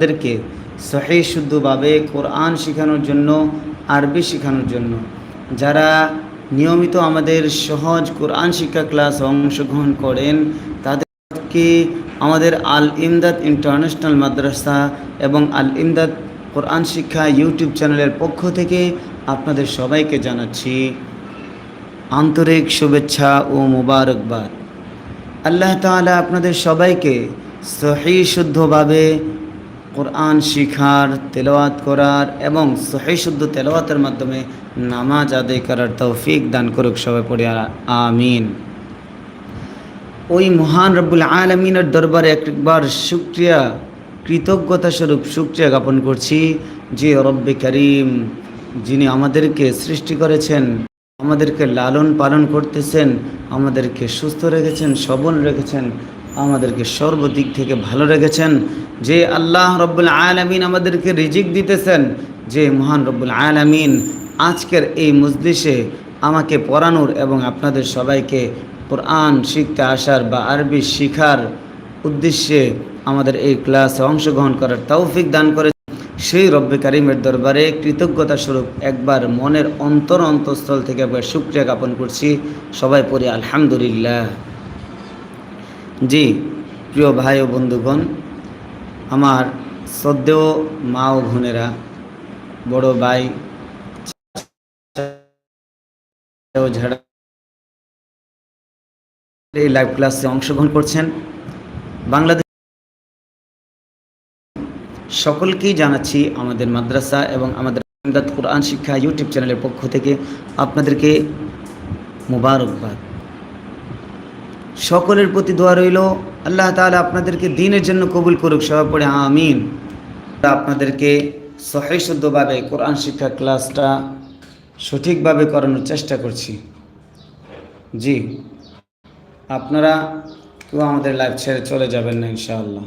তাদেরকে সহি শুদ্ধভাবে কোরআন শেখানোর জন্য, আরবি শেখানোর জন্য। যারা নিয়মিত আমাদের সহজ কোরআন শিক্ষা ক্লাস অংশগ্রহণ করেন, তাদেরকে আমাদের আল ইমদাদ ইন্টারন্যাশনাল মাদ্রাসা এবং আল ইমদাদ কোরআন শিক্ষা ইউটিউব চ্যানেলের পক্ষ থেকে আপনাদের সবাইকে জানাচ্ছি আন্তরিক শুভেচ্ছা ও মোবারকবাদ। আল্লাহ তাআলা আপনাদের সবাইকে সহি শুদ্ধভাবে কোরআন শিখার, তেলাওয়াত করার এবং সহি শুদ্ধ তেলাওয়াতের মাধ্যমে নামাজ আদায় করার তৌফিক দান করুক সবাই পড়ে, আমিন। ওই মহান রব্বুল আলমিনের দরবারে একবার শুক্রিয়া, কৃতজ্ঞতা স্বরূপ শুক্রিয়া জ্ঞাপন করছি যে রব্বে করিম যিনি আমাদেরকে সৃষ্টি করেছেন, আমাদেরকে লালন পালন করতেছেন, আমাদেরকে সুস্থ রেখেছেন, সবল রেখেছেন আমাদেরকে সর্বদিক থেকে ভালো রেখেছেন, যে আল্লাহ রব্বুল আলমিন আমাদেরকে রিজিক দিতেছেন, যে মহান রব্বুল আলমিন আজকের এই মজলিসে আমাকে পড়ানোর এবং আপনাদের সবাইকে কোরআন শিখতে আসার বা আরবি শিখার উদ্দেশ্যে আমাদের এই ক্লাসে অংশগ্রহণ করার তৌফিক দান করে সেই রব্বে কারিমের দরবারে কৃতজ্ঞতা স্বরূপ একবার মনের অন্তর অন্তঃস্থল থেকে একবার শুক্রিয়া জ্ঞাপন করছি। সবাই পড়ি আলহামদুলিল্লাহ। জি, প্রিয় ভাই ও বন্ধুগণ, আমার শ্রদ্ধেয় মা ও বোনেরা, বড় ভাই এই লাইভ ক্লাসে অংশগ্রহণ করছেন। বাংলাদেশ সকলকেই জানাচ্ছি আমাদের মাদ্রাসা এবং আমাদের কোরআন শিক্ষা ইউটিউব চ্যানেলের পক্ষ থেকে আপনাদেরকে মুবারকবাদ। সকলের প্রতি দোয়া রইল। আল্লাহ তাআলা আপনাদেরকে দিনের জন্য কবুল করুক, সবাই পড়ে আমিন। আপনাদেরকে সহি শুদ্ধভাবে কোরআন শিক্ষা ক্লাসটা সঠিকভাবে করানোর চেষ্টা করছি। জি, আপনারা কেউ আমাদের লাইফ ছেড়ে চলে যাবেন না, ইনশাআল্লাহ।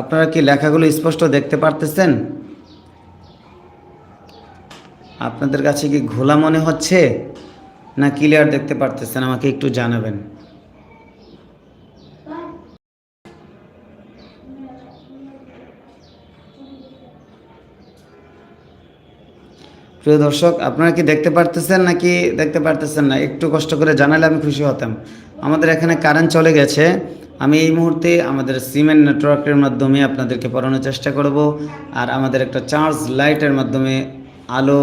আপনারা কি লেখাগুলো স্পষ্ট দেখতে পারতেছেন? আপনাদের কাছে কি ঘোলা মনে হচ্ছে? না ক্লিয়ার দেখতে পারতেছেন, আমাকে একটু জানাবেন। প্রিয় দর্শক, আপনারা কি দেখতে পারতেছেন নাকি দেখতে পারতেছেন না? একটু কষ্ট করে জানালে আমি খুশি হতাম। আমাদের এখানে কারেন্ট চলে গেছে। আমি এই মুহূর্তে আমাদের সিমেন্ট নেটওয়ার্কের মাধ্যমে আপনাদেরকে পড়ানোর চেষ্টা করব। আর আমাদের একটা চার্জ লাইটের মাধ্যমে আলো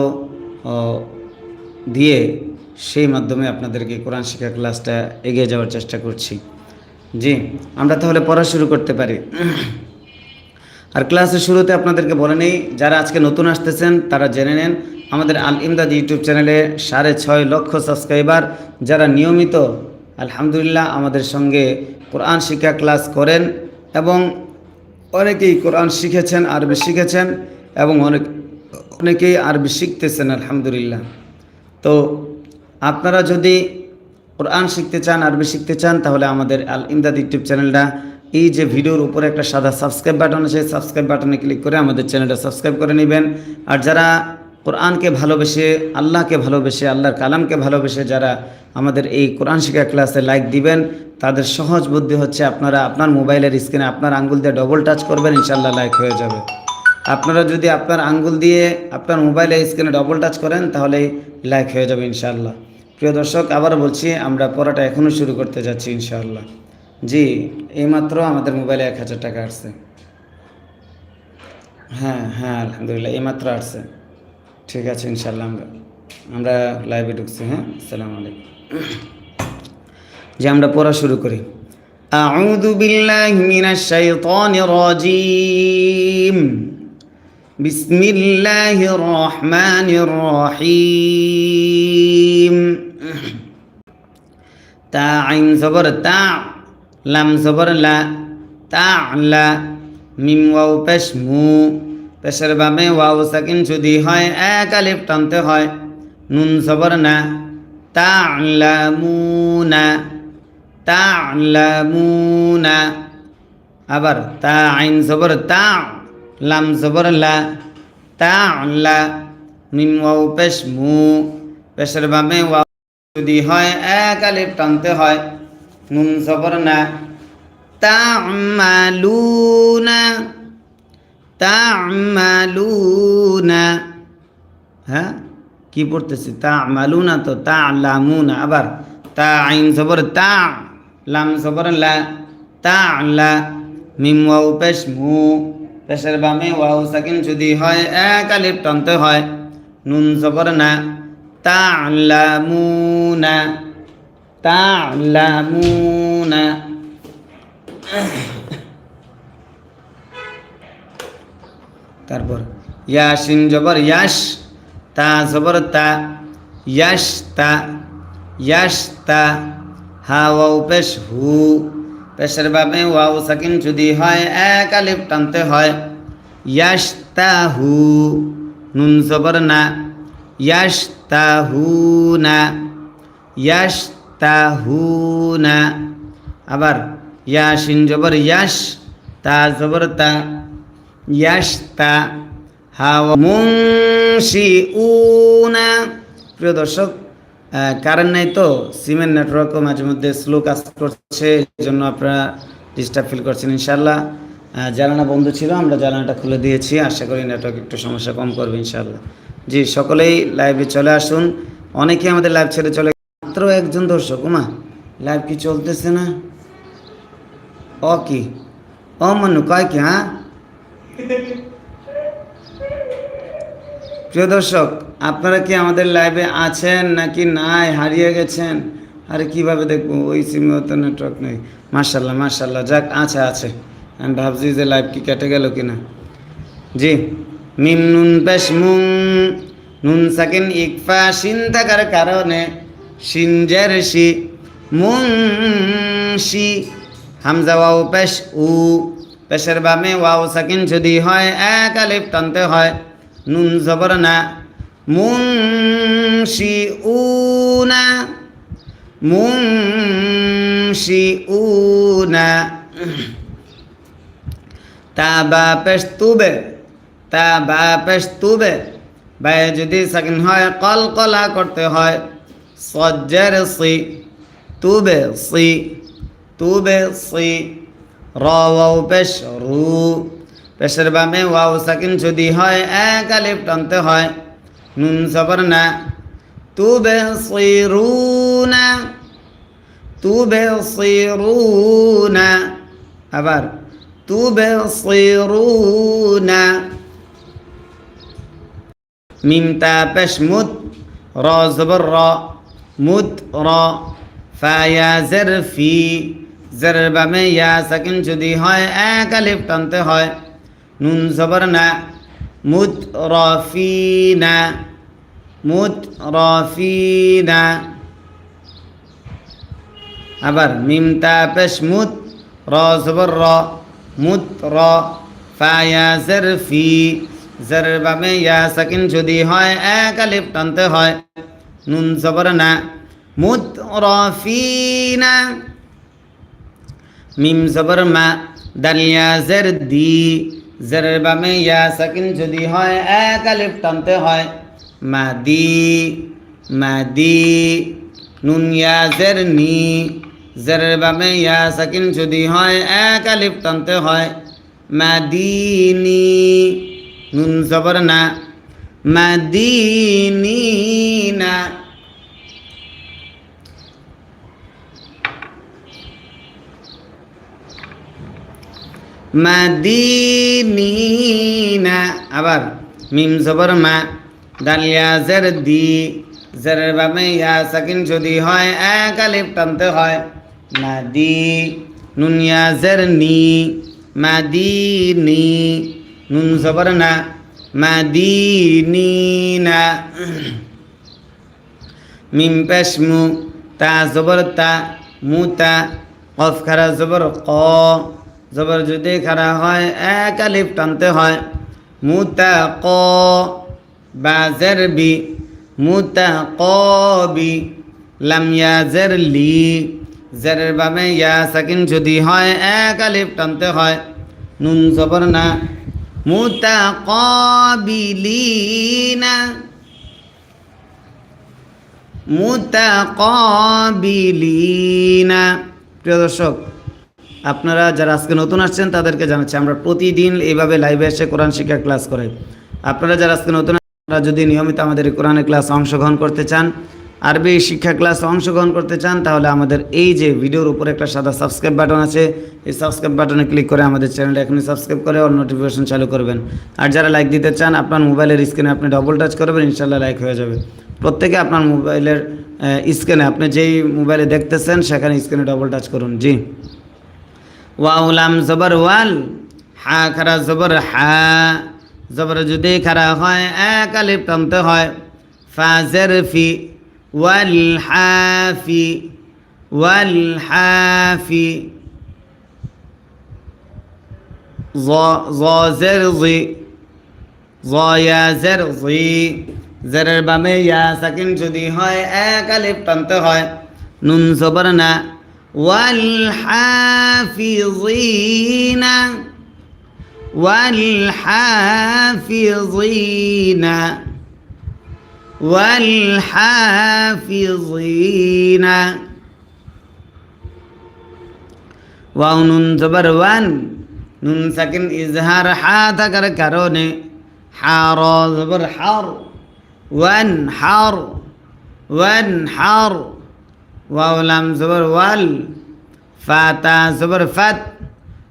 দিয়ে সেই মাধ্যমে আপনাদেরকে কোরআন শিক্ষা ক্লাসটা এগিয়ে যাওয়ার চেষ্টা করছি। জি, আমরা তাহলে পড়া শুরু করতে পারি। আর ক্লাসের শুরুতে আপনাদেরকে বলে নেই, যারা আজকে নতুন আসতেছেন, তারা জেনে নেন, আমাদের আল ইমদাদ ইউটিউব চ্যানেলে সাড়ে ছয় লক্ষ সাবস্ক্রাইবার, যারা নিয়মিত, আলহামদুলিল্লাহ, আমাদের সঙ্গে কোরআন শিক্ষা ক্লাস করেন এবং অনেকেই কোরআন শিখেছেন, আরবি শিখেছেন এবং অনেক অনেকেই আরবি শিখতেছেন, আলহামদুলিল্লাহ। তো আপনারা যদি কোরআন শিখতে চান, আরবি শিখতে চান, তাহলে আমাদের আল ইমদাদ ইউটিউব চ্যানেলটা, এই যে ভিডিওর উপরে একটা সাদা সাবস্ক্রাইব বাটন আছে, সাবস্ক্রাইব বাটনে ক্লিক করে আমাদের চ্যানেলটা সাবস্ক্রাইব করে নেবেন। আর যারা কোরআনকে ভালোবেসে, আল্লাহকে ভালোবেসে, আল্লাহর কালামকে ভালোবেসে যারা আমাদের এই কোরআন শিক্ষা ক্লাসে লাইক দিবেন, তাদের সহজ বুদ্ধি হচ্ছে আপনারা আপনার মোবাইলের স্ক্রিনে আপনার আঙ্গুল দিয়ে ডবল টাচ করবেন ইনশাল্লাহ লাইক হয়ে যাবে। আপনারা যদি আপনার আঙ্গুল দিয়ে আপনার মোবাইলের স্ক্রিনে ডবল টাচ করেন তাহলে লাইক হয়ে যাবে ইনশাআল্লাহ প্রিয় দর্শক আবার বলছি আমরা পড়াটা এখনও শুরু করতে যাচ্ছি ইনশাআল্লাহ জি এইমাত্র আমাদের মোবাইলে এক হাজার টাকা আসছে হ্যাঁ হ্যাঁ আলহামদুলিল্লাহ এইমাত্র আসছে ঠিক আছে ইনশাআল্লাহ আমরা আমরা লাইভে ঢুকছি হ্যাঁ আসসালামু আলাইকুম যে আমরা পড়া শুরু করি أعوذ بالله من الشيطان الرجيم بسم الله الرحمن الرحيم তা আইন জবর তা লাম জবর লা তা লা মিম ওয়াও পেশ মু পেশের বামে ওয়াও সাকিন যদি হয় এক আলিফ টানতে হয় নুন জবর না তা লা মুনা তা লা মুনা আবার তা আইন জবর তা লাম জবর লা তা লা মিম ওয়াও পেশ মু, পেশের বামে ওয়াও যদি হয়, এক আলিফ টানতে হয়। নুন জবর না। তা'মালুনা তা'মালুনা হ্যাঁ? কি পড়তেছি? তা'মালুনা তো তা'লামুনা আবার তা আইন জবর তা, লাম জবর লা তা'লা মিম ওয়াও পেশ মু। পেশের বামে ওয়াও সাকিন যদি হয়, এক আলিফ টানতে হয়। নুন জবর না। তা'লামুনা তা'লামুনা তারপর ইয়াসিন জবর ইয়াস, তা জবর তা ইয়াস তা ইয়াস তা। হা, ওয়াও পেশ হু। পেশের বাবে ওয়াও সাকিন যদি হয়, এক আলিফ টানতে হয়। ইয়াস তা নুন জবর না। ইয়াস তা না ইয়াস তা না আবার ইয়াসিন জবর ইয়াস তা জবর তা। ইয়াস্তা হাওয়া মুংশি উনা প্রিয় দর্শক কারেন্ট নাই তো? সিমেন্ট নেটওয়ার্কও মাঝে মধ্যে স্লো কাজ করছে এই জন্য আপনারা ডিস্টার্ব ফিল করছেন ইনশাল্লাহ জ্বালানা বন্ধ ছিল, আমরা জ্বালানাটা খুলে দিয়েছি। আশা করি নেটওয়ার্ক একটু সমস্যা কম করবে ইনশাল্লাহ জি, সকলেই লাইভে চলে আসুন। অনেকেই আমাদের লাইভ ছেড়ে চলে মাত্র একজন দর্শক ওমা লাইভ কি চলতেছে না? ও কি? ও মনু, কয় কি হ্যাঁ? প্রিয় দর্শক, আপনারা কি আমাদের লাইভে আছেন নাকি নাই? হারিয়ে গেছেন? আরে কীভাবে দেখব? ওই সিমেও তো নেটওয়ার্ক নেই। মার্শাল্লাহ মার্শাল্লাহ যাক, আছে আছে। আমি ভাবছি যে লাইভ কি কেটে গেল কিনা। জি, মিম নুন পেশ মুং, নুন সাকিন ইকফা শিন থাকার কারণে সিনজের শি, মুং শি, হামজা ওয়াও পেশ উ, পেশের বামে ওয়াও সাকিন যদি হয়, এক আলিফ টানতে হয়। নুন জবর না। মুং শি উ না তা বা পেশ তুবে, তা বা পেশ তুবে যদি সাকিন হয়, কল কলা করতে হয়। সজ্জের সি, তুবে সি তুবে সি। রু। পেশের বামে ওয়াও সাকিন যদি হয়, এক আলিফ টানতে হয়। নুন সবর না। তুবে সি রু না তুবে সি রু না আবার, তুবসিরুনা। মিম তা পেশ মুদ র জবর র মুদ র। ফায়া জের ফি, জের বামে ইয়া সাকিন যদি হয়, এক আলিফ টানতে হয়। নুন জবর না মুদ রফিনা মুদ রফিনা আবার মিম তা পেশ মুদ র জবর র মুদ র ফায়া জের ফি, জের বামে ইয়া সাকিন যদি হয়, এক আলিফ টানতে হয়। নুন জবর না, মুত র ফি না। মিম জবর মা দালিয়া জের দি। জের বামে ইয়া সাকিন যদি হয়, এক আলিফ টানতে হয়। মা দি মা দি নুন ইয়া জের নি। জেরের বামে ইয়া সাকিন যদি হয়, এক আলিফ টানতে হয়। মাদিনি নুন জবর না। মাদিনি না। মাদিনিনা। আবার মিম জবর মা। দালিয়া জের দি। জেরের বামে ইয়া সাকিন যদি হয়, এক আলিফ টানতে হয়। মাদি, নুনিয়া জের নি। মাদিনি, নুন জবর না। মাদিনিনা। মিম পেশ মু, তা জবর তা মুতা কফ খারা জবর ক। জবর যদি খারা হয়, এক আলিফ টানতে হয়। মুতা ক বা জের বি মুতা ক বি লাম ইয়া জের লি জেরের বামে ইয়া সাকিন যদি হয়, এক আলিফ টানতে হয়। নুন জবর না। মুতা ক বিলিনা মুতাকাবিলিনা। প্রিয় দর্শক আপনারা যারা আজকে নতুন আসছেন, তাদেরকে জানাচ্ছি, আমরা প্রতিদিন এইভাবে লাইভে এসে কোরআন শিক্ষা ক্লাস করাই। আপনারা যারা আজকে নতুন আপনারা যদি নিয়মিত আমাদের কোরআনের ক্লাস অংশগ্রহণ করতে চান, আরবি শিক্ষা ক্লাস অংশগ্রহণ করতে চান, তাহলে আমাদের এই যে ভিডিওর উপরে একটা সাদা সাবস্ক্রাইব বাটন আছে, এই সাবস্ক্রাইব বাটনে ক্লিক করে আমাদের চ্যানেলটা এখনই সাবস্ক্রাইব করে অল নোটিফিকেশন চালু করবেন। আর যারা লাইক দিতে চান, আপনার মোবাইলের স্ক্রিনে আপনি ডবল টাচ করবেন ইনশাল্লাহ লাইক হয়ে যাবে। প্রত্যেকে আপনার মোবাইলের স্ক্রিনে আপনি যেই মোবাইলে দেখতেছেন, সেখানে স্ক্রিনে ডবল টাচ করুন। জি। ওয়াউলাম জবর ওয়াল, হা খারা জবর হা। জবর যদি খারা হয়, এক আলিফ টানতে হয়। ফাজের ফি, ওয়াল হাফি ওয়াল হাফি জের জি জয়া জের জি। জেরের বামে ইয়া সাকিন যদি হয়, এক আলিফ টানতে হয়। নুন জবর না। والحافظين والحافظين والحافظين ওয়াও নুন জবর ওয়ান নুন সাকিন ইজহার হা থাকার কারণে হার জবর হার ওয়ান হার ওয়ান হার واولم زبر وال فاتا زبر فت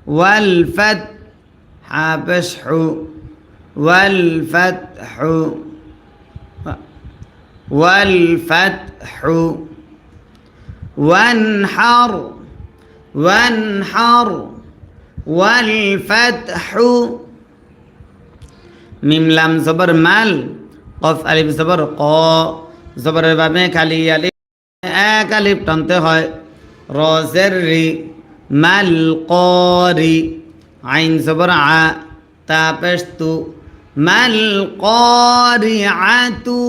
والفت حابش حو والفتح والفتح وانحر وانحر والفتح ميم لام زبر مال قف ألف زبر قا زبر بابين كالي এক আলিফ টানতে হয়। রজের রি মাল করি আইন জবর আ তা পেশ তু মাল করি আতু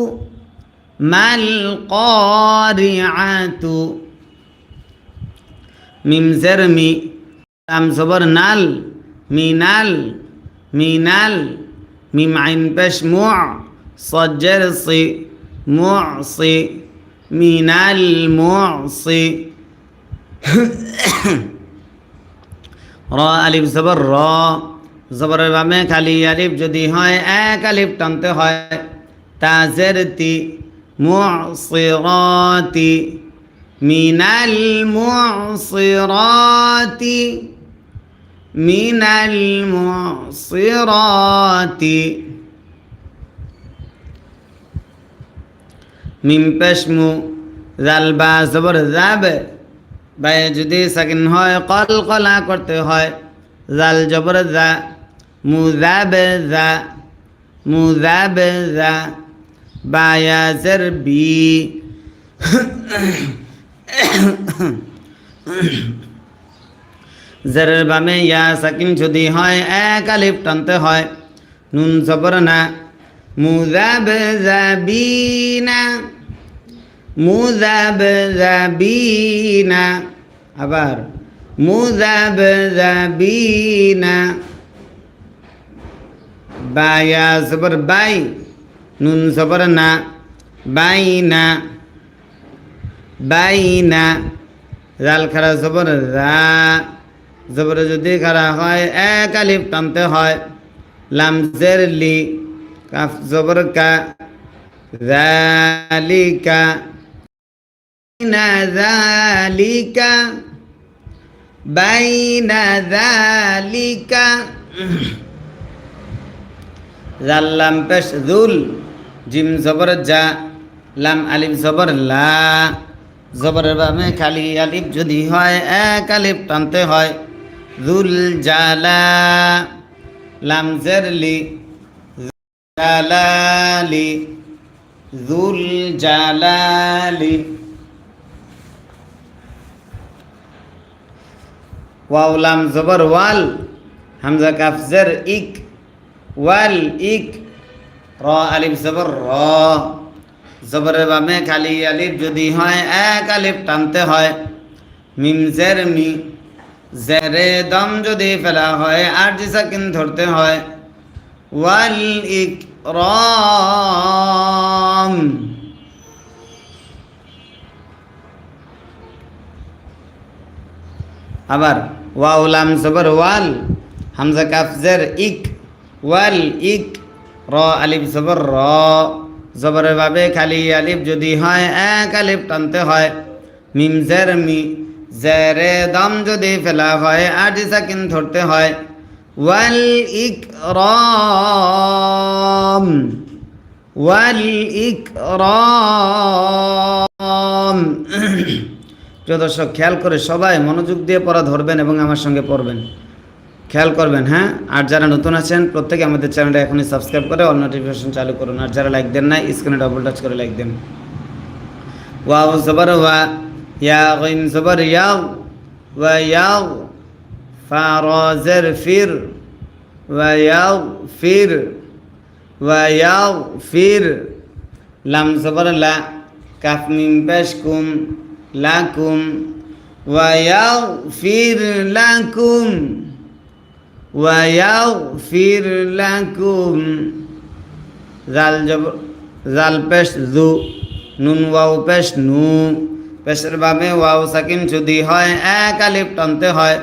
মাল করি আতু মিম জের মি লাম জবর নাল, মিনাল মিনাল, মিম আইন পেশ মু, সজ্জের সি মুসি মিনাল মুসি র আলিফ জবর র জবরের বামে খালি আলিফ যদি হয় এক আলিফ টানতে হয় তাজের তি মুসিরাতি মিনাল মুসিরাতি মিনাল মুসিরাতি মিম পেশমু, জাল বা জবর যাবে বাই যদি সাকিন হয়, কল কলা করতে হয়। জাল জবর যা মু যাবে যা মু যাবে যা বায়া জের বি। জেরের বামে ইয়া সাকিন যদি হয়, এক আলিফ টানতে হয়। নুন জবর না মুজাবজাবিনা মুজাবজাবিনা আবার মুজাবজাবিনা বায়া জবর বাই, নুন জবর না বাইনা বাইনা জাল খারা জবর রা জবর যদি খারা হয়, এক আলিফ টানতে হয়, লামজের লি কাফ জবর কা জালিকা জালিকা বাইনা জালিকা জাল্লাম পেশ জুল জিম জবর যা লাম আলিফ জবর লা জবরের বামে খালি আলিফ যদি হয়, এক আলিফ টানতে হয়। জুল জালা লাম জেরলি জালালি, জুল জালালি। ওয়াও, লাম জবর, ওয়াল। হামজা কাফ, জের, ইক। ওয়াল, ইক। র, আলিফ, জবর, র। জবরের বামে খালি আলিফ যদি হয়, এক আলিফ টানতে হয়। মিম, জের, মি। জেরে দম যদি ফেলা হয়, আর জিসাকিন ধরতে হয়। والإكرام আবার ওয়াউলাম সবর ওয়াল, হামজা কাফজের ইক ওয়াল ইক র, আলিফ সবর র। জবরের ভাবে খালি আলিফ যদি হয়, এক আলিফ টানতে হয়। মিম জের মি, জেরে দম যদি ফেলা হয়, আট সাকিন ধরতে হয়। ইক রম প্রিয় দর্শক, খেয়াল করে সবাই মনোযোগ দিয়ে পড়া ধরবেন এবং আমার সঙ্গে পড়বেন। খেয়াল করবেন হ্যাঁ? আর যারা নতুন আছেন, প্রত্যেকে আমাদের চ্যানেলটা এখনই সাবস্ক্রাইব করে অল নোটিফিকেশন চালু করুন। আর যারা লাইক দেন না স্ক্রিনে ডবল টাচ করে লাইক দেন। ওয়াও, জবর, ওয়া ইয়া গইন জবর, ইয়াও, ওয়া, ইয়াও। ফা র জের ফির ওয়া ইয়াও ফির ওয়া ইয়াও ফির লাম জবর লা কাফ মিম পেশ কুম লাকুম ওয়া ইয়াও ফির লাকুম ويغفر لكم জাল জব জাল পেশ জু নুন ওয়াও পেশ নু পেশের বাবে ওয়াও সাকিন যদি হয় এক আলিফ টানতে হয়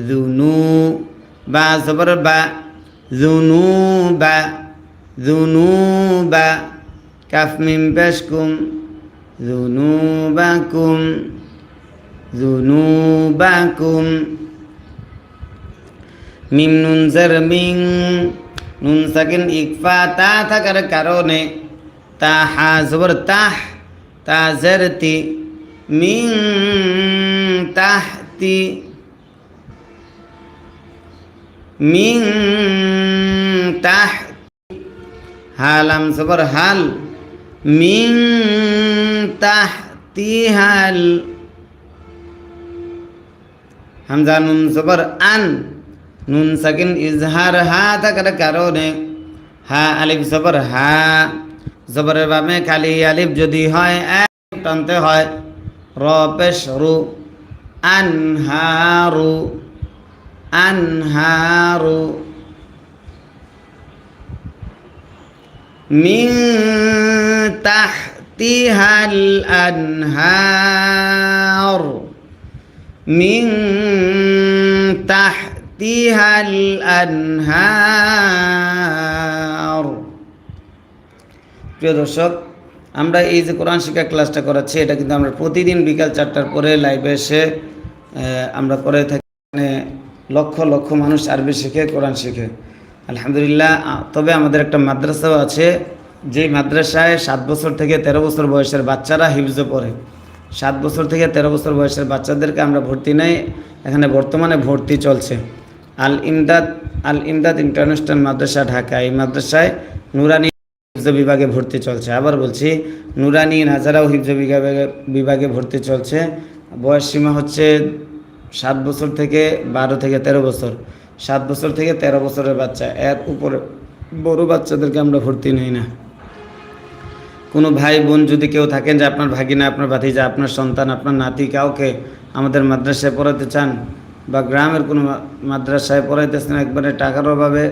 জুনু বা জবর বা জুনু বা জুনু বা কাফ মিম জুনু বা কুম জুনু বা কুম মিম নুন জের মিং নুন সাকিন ইকফা তা থাকার কারণে তা হা জবর তাহ তা জের তি মিং তাহতি মিং তাহ, হালাম জবর হাল মিং তাহতি হাল হামজা নুন জবর আন, নুন সাকিন ইজহার হা থাকার কারণে, হা আলিফ জবর হা, জবরের বামে খালি আলিফ যদি হয় টানতে হয় র পেশ রু, আনহারু। আনহারু মিন তাহতিহাল আনহার মিন তাহ تحتها الأنهار প্রিয় দর্শক আমরা এই যে কোরআন শিক্ষা ক্লাসটা করাচ্ছি এটা কিন্তু আমরা প্রতিদিন বিকাল চারটার পরে লাইভে এসে আমরা করে থাকি মানে লক্ষ লক্ষ মানুষ আরবি শিখে, কোরআন শিখে। আলহামদুলিল্লাহ তবে আমাদের একটা মাদ্রাসাও আছে, যেই মাদ্রাসায় সাত বছর থেকে তেরো বছর বয়সের বাচ্চারা হিফজ পড়ে। সাত বছর থেকে তেরো বছর বয়সের বাচ্চাদেরকে আমরা ভর্তি নেই, এখানে বর্তমানে ভর্তি চলছে। আল ইমদাদ আল ইমদাদ ইন্টারন্যাশনাল মাদ্রাসা ঢাকা, এই মাদ্রাসায় নুরানি হিফজ বিভাগে ভর্তি চলছে। আবার বলছি, নুরানি নাজারাও হিফজ বিভাগে বিভাগে ভর্তি চলছে। বয়স সীমা হচ্ছে সাত বছর থেকে বারো থেকে তেরো বছর। সাত বছর থেকে তেরো বছরের বাচ্চা। এর উপরে বড় বাচ্চাদেরকে আমরা ভর্তি নেই না। কোনো ভাই বোন যদি কেউ থাকেন যে আপনার ভাগিনা, আপনার ভাতিজা, আপনার সন্তান, আপনার নাতি কাউকে আমাদের মাদ্রাসায় পড়াতে চান বা গ্রামের কোনো মাদ্রাসায় পড়াইতেছেন, একবারে টাকার অভাবে,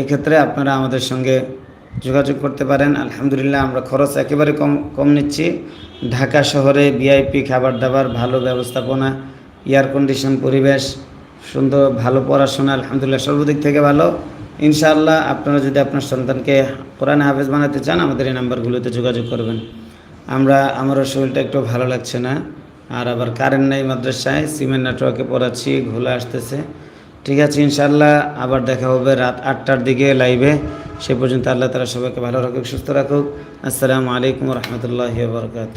এক্ষেত্রে আপনারা আমাদের সঙ্গে যোগাযোগ করতে পারেন। আলহামদুলিল্লাহ আমরা খরচ একেবারে কম কম নিচ্ছি। ঢাকা শহরে ভিআইপি খাবার দাবার ভালো ব্যবস্থাপনা এয়ার কন্ডিশন পরিবেশ, সুন্দর, ভালো পড়াশোনা, আলহামদুলিল্লাহ, সর্বদিক থেকে ভালো। ইনশাআল্লাহ আপনারা যদি আপনার সন্তানকে কোরআন হাফেজ বানাতে চান, আমাদের এই নাম্বারগুলোতে যোগাযোগ করবেন। আমরা, আমারও শরীরটা একটু ভালো লাগছে না। আর আবার কারেন্ট নাই মাদ্রাসায় সিমেন্ট নেটওয়ার্কে পড়াচ্ছি, ঘোলা আসতেছে। ঠিক আছে ইনশাল্লাহ আবার দেখা হবে রাত আটটার দিকে লাইভে সে পর্যন্ত আল্লাহ তালা সবাইকে ভালো রাখুক, সুস্থ রাখুক। আসসালামু আলাইকুম রহমতুল্লাহ বরকাত